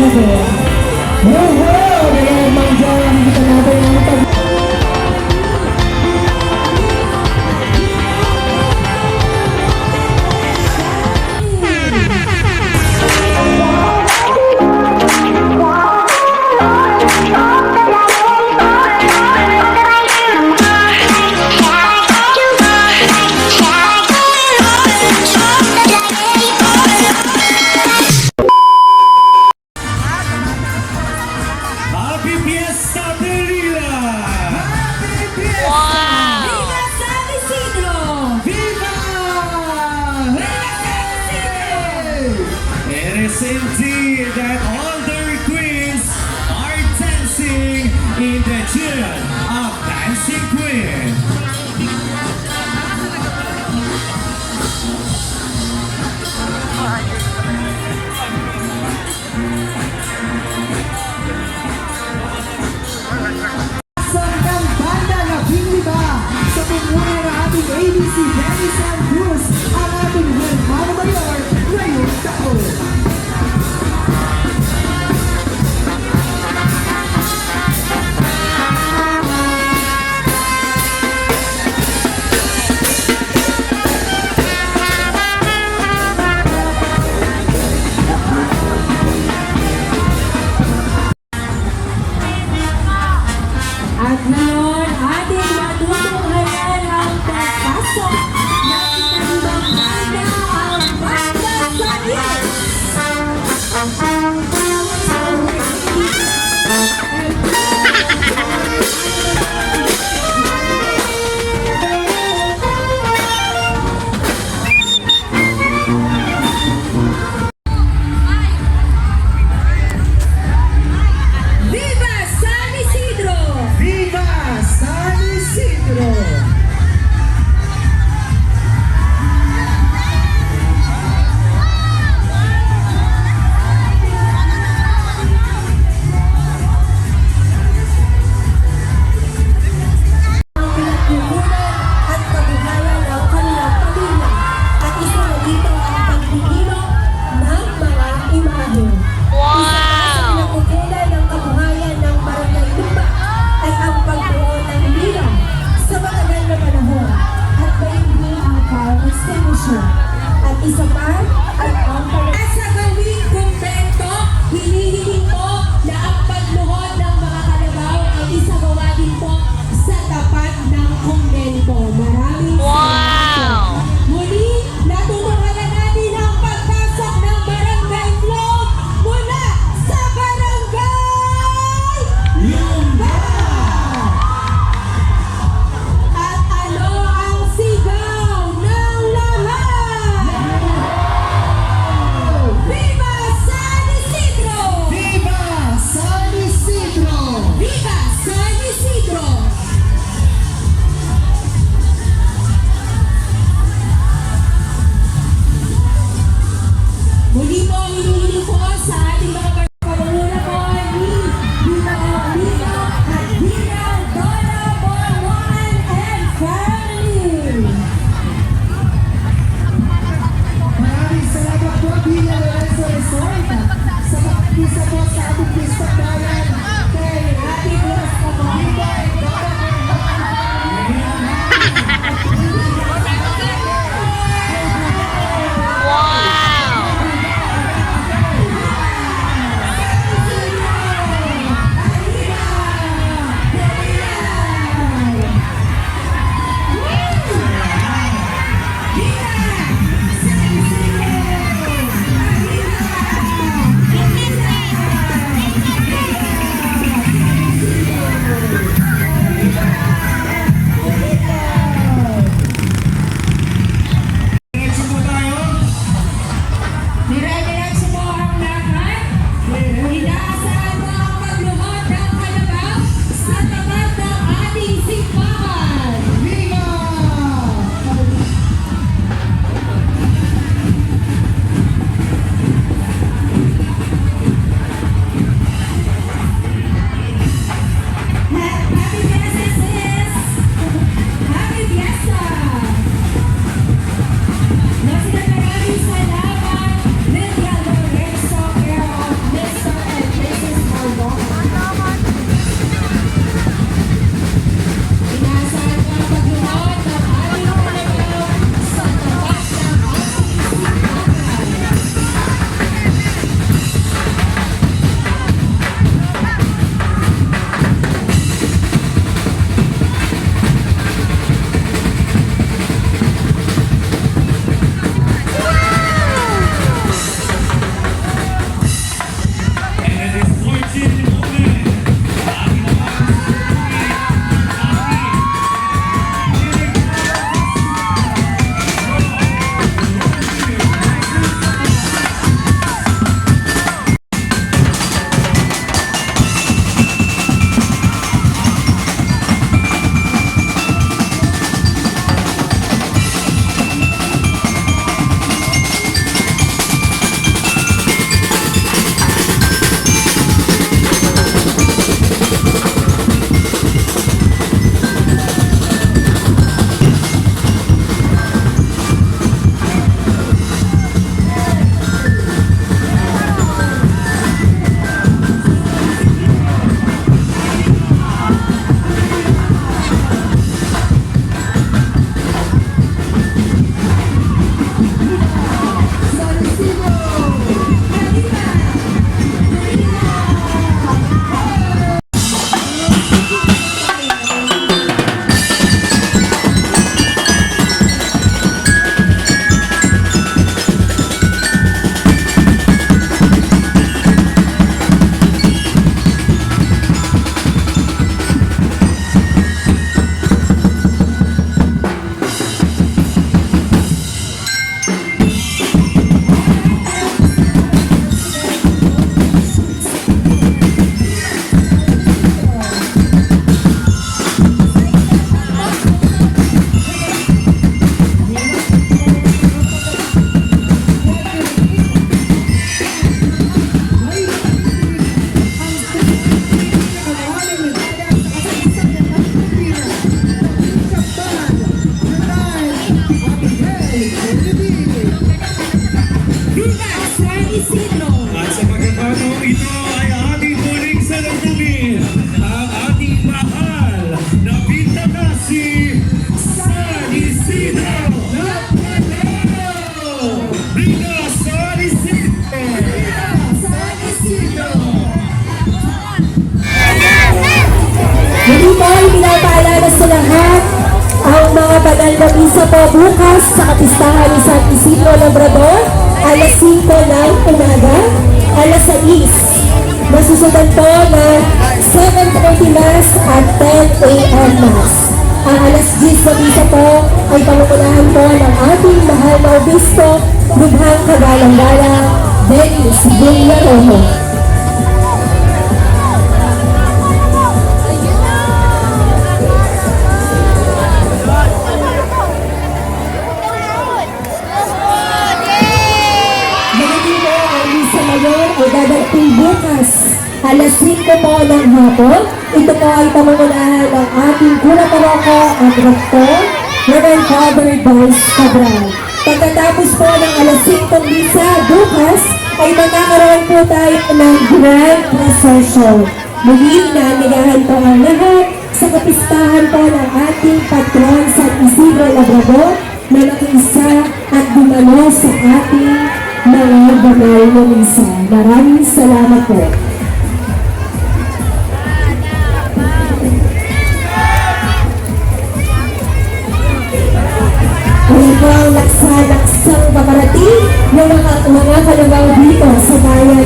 Universe. Muli po ay pinapaalala sa lahat ang mga banal na misa po bukas sa kapistahan ni San Isidro Labrador alas 5 ng umaga, alas 6. Masusundan po na 7.30 Mass at 10 a.m. Mass. Ang alas 10 na misa po ay pangunahan po ng ating mahal na obispo lubhang kagalang-galang, Dennis Villarojo. Dadating bukas. Alas 5 po ng hapon. Ito po ay pamangunahan ng ating Kula Paroko at Rector, Reverend Father Vice Cabral. Pagkatapos po ng alas 5 misa bukas, ay magkakaroon po tayo ng Grand Procession. Muli, naanigahan po ang lahat sa kapistahan po ng ating patron San Isidro Labrador na nakiisa at dumalo sa ating mga banal na misa. Maraming salamat po. Laksa-laksang paparating ng mga, mga kalabaw dito sa bayan ng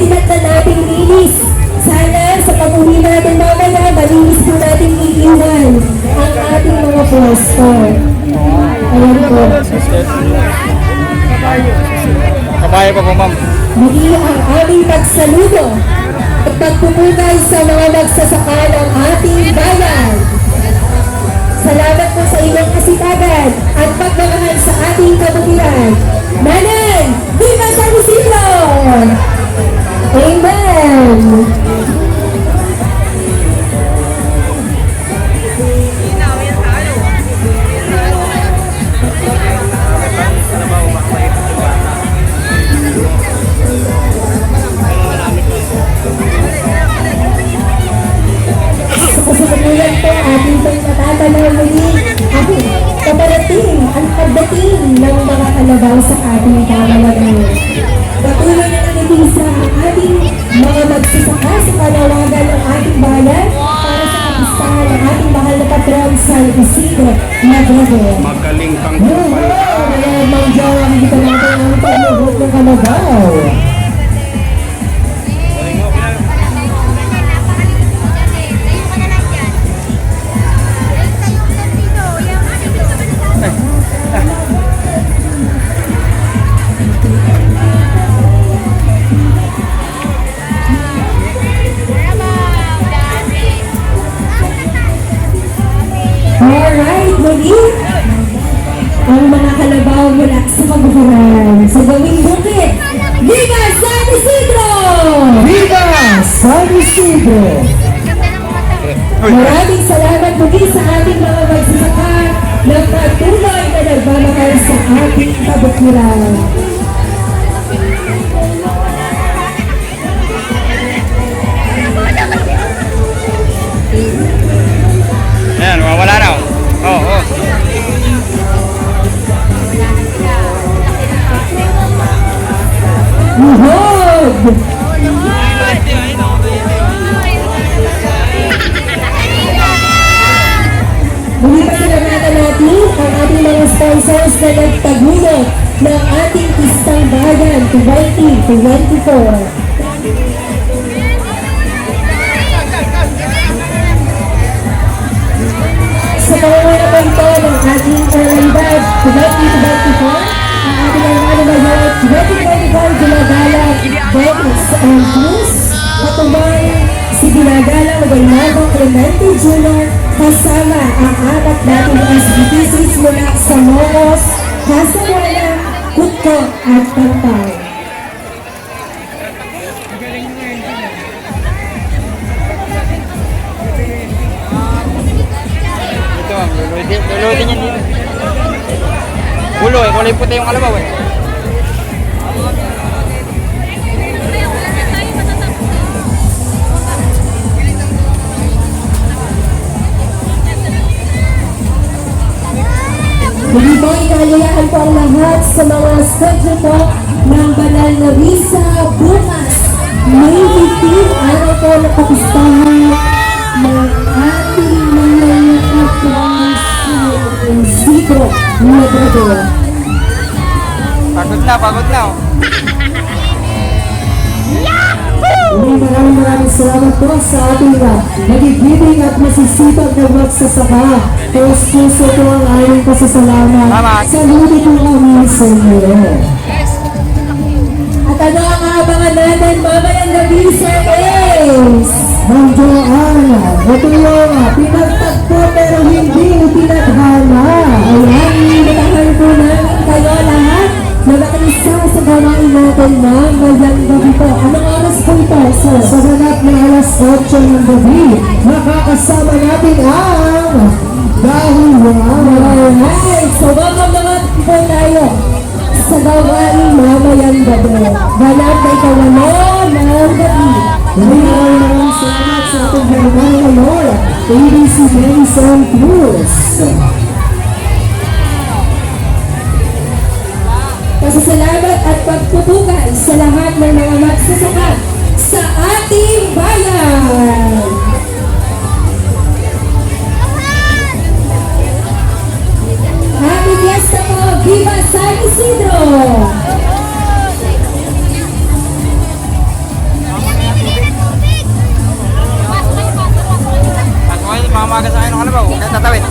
Yung tinatna nating linis. Sana sa pag-uwi natin mamaya, malinis po natin iiwan ang ating mga pwesto. Ayan po. Kabayo pa po, ma'am. Muli ang aming pagsaludo at pagpupugay sa mga magsasaka ng ating bayan. Salamat po sa inyong kasitagan at pagmamahal sa ating kabutihan. Manan! Viva San Isidro! Amen! San Isidro Labrador. Magaling kang Wow! Kaya mang jawa, kita natin ang paglugot ng kalabaw. Muli. Ang mga kalabaw mula sa kabuharan sa gawing bukit. Viva San Isidro! Viva San Isidro! Maraming salamat muli sa ating mga magsasaka na patuloy na nagmamahal sa ating kabukiran. Muli pasalamatan natin ang ating mga sponsors na nagtagulog ng ating Pistang Bayan 2024. Sa pangunguna po ito ng ating Orlandad 2024, ng Animal Health 2025 Ginagalang Bottles and Blues Patumay si Ginagalang Guaynabo Clemente Jr. kasama ang apat nating SBTCs mula sa Momos, Casabuela, Kutko at Pantay. Ito, lulutin niya dito. Ulo eh, kulay puti yung kalabaw eh. Po, inaayayahan po ang lahat sa mga schedule po ng banal na visa bukas. May 15 araw po na kapistahan ng ating mga nakapang Isidro Labrador. Pagod na, pagod na oh. Muli maraming maraming salamat po sa ating uh, nagigibing at masisipag na magsasaka. Taos puso po ang aming pasasalamat. Salamat. Saludo po kami sa inyo. At ano ang abangan natin mamayang gabi sa Ace? Ma'am Joanna, ito yung uh, pinagtagpo pero hindi itinadhana. Benson Cruz. Pasasalamat at pagpupukay sa lahat ng mga magsasaka sa ating bayan. Happy Fiesta po! Viva San Isidro! Mamaga sa akin ng kalabaw. Kaya tatawid.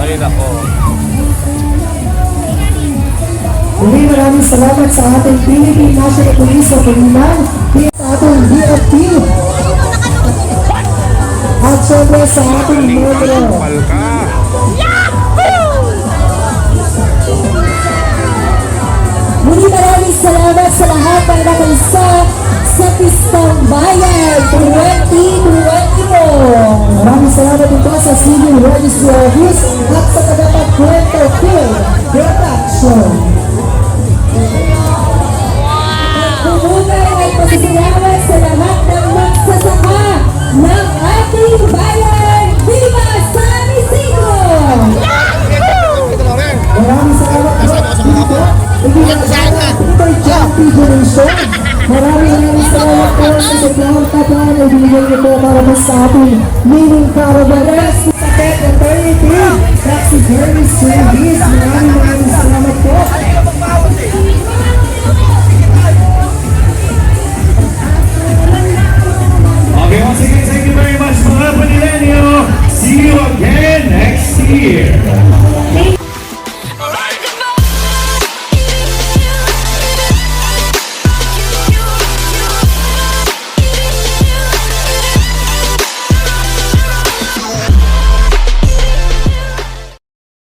Ay, nako. Muli maraming salamat sa ating Philippine National Police sa Piliman, sa ating BFP, at syempre sa ating membro. Muli maraming salamat sa lahat ng nakalisa sa Pistang Bayan 2024. Maraming salamat din po sa Civil Registry Office at sa kadapat Kwento Film Production. Pumugay ay pasasalamat sa lahat ng magsasaka ng ating bayan. Viva San Isidro! Maraming salamat po dito. Ibigay Peter John P. Generation. Maraming maraming salamat po sa Signal Kapan na binigay niyo po para po sa ating meeting caravan. Sa Pet Eternity, Taxi Journey Service.